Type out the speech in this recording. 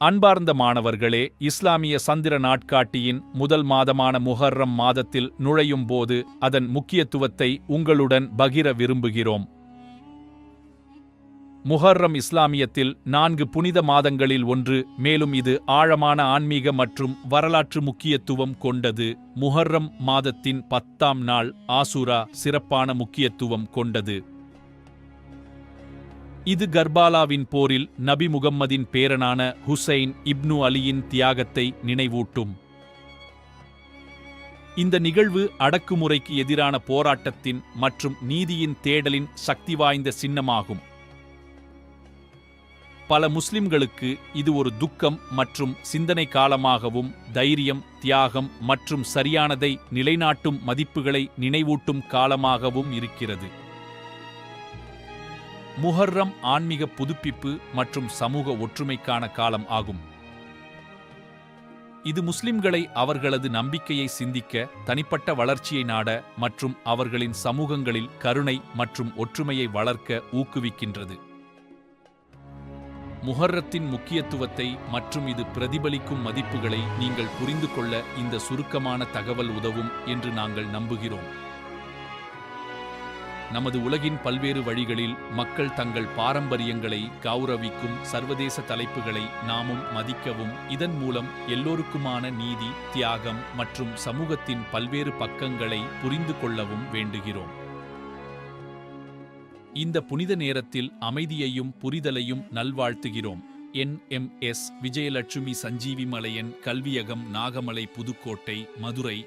அன்பார்ந்த மாணவர்களே இஸ்லாமிய சந்திர நாட்காட்டியின் முதல் மாதமான முஹர்ரம் மாதத்தில் நுழையும் போது அதன் முக்கியத்துவத்தை உங்களுடன் பகிர விரும்புகிறோம். முஹர்ரம் இஸ்லாமியத்தில் நான்கு புனித மாதங்களில் ஒன்று மேலும் இது ஆழமான ஆன்மீக மற்றும் வரலாற்று முக்கியத்துவம் கொண்டது. முஹர்ரம் மாதத்தின் பத்தாம் நாள் ஆசுரா சிறப்பான முக்கியத்துவம் கொண்டது. இது கர்பாலாவின் போரில் நபி முகம்மதின் பேரனான ஹுசைன் இப்னு அலியின் தியாகத்தை நினைவூட்டும். இந்த நிகழ்வு அடக்குமுறைக்கு எதிரான போராட்டத்தின் மற்றும் நீதியின் தேடலின் சக்தி வாய்ந்த சின்னமாகும். பல முஸ்லிம்களுக்கு இது ஒரு துக்கம் மற்றும் சிந்தனை காலமாகவும் தைரியம் தியாகம் மற்றும் சரியானதை நிலைநாட்டும் மதிப்புகளை நினைவூட்டும் காலமாகவும் இருக்கிறது. முஹர்ரம் ஆன்மீக புதுப்பிப்பு மற்றும் சமூக ஒற்றுமைக்கான காலம் ஆகும். இது முஸ்லிம்களை அவர்களது நம்பிக்கையை சிந்திக்க தனிப்பட்ட வளர்ச்சியை நாட மற்றும் அவர்களின் சமூகங்களில் கருணை மற்றும் ஒற்றுமையை வளர்க்க ஊக்குவிக்கின்றது. முஹர்ரத்தின் முக்கியத்துவத்தை மற்றும் இது பிரதிபலிக்கும் மதிப்புகளை நீங்கள் புரிந்து கொள்ள இந்த சுருக்கமான தகவல் உதவும் என்று நாங்கள் நம்புகிறோம். நமது உலகின் பல்வேறு வழிகளில் மக்கள் தங்கள் பாரம்பரியங்களை கௌரவிக்கும் சர்வதேச தலைப்புகளை நாமும் மதிக்கவும் இதன் மூலம் எல்லோருக்குமான நீதி தியாகம் மற்றும் சமூகத்தின் பல்வேறு பக்கங்களை புரிந்து கொள்ளவும் வேண்டுகிறோம். இந்த புனித நேரத்தில் அமைதியையும் புரிதலையும் நல்வாழ்த்துகிறோம். N. M. S. Vijayalakshmi Sanjeevi Malaiyan கல்வியகம் நாகமலை புதுக்கோட்டை மதுரை.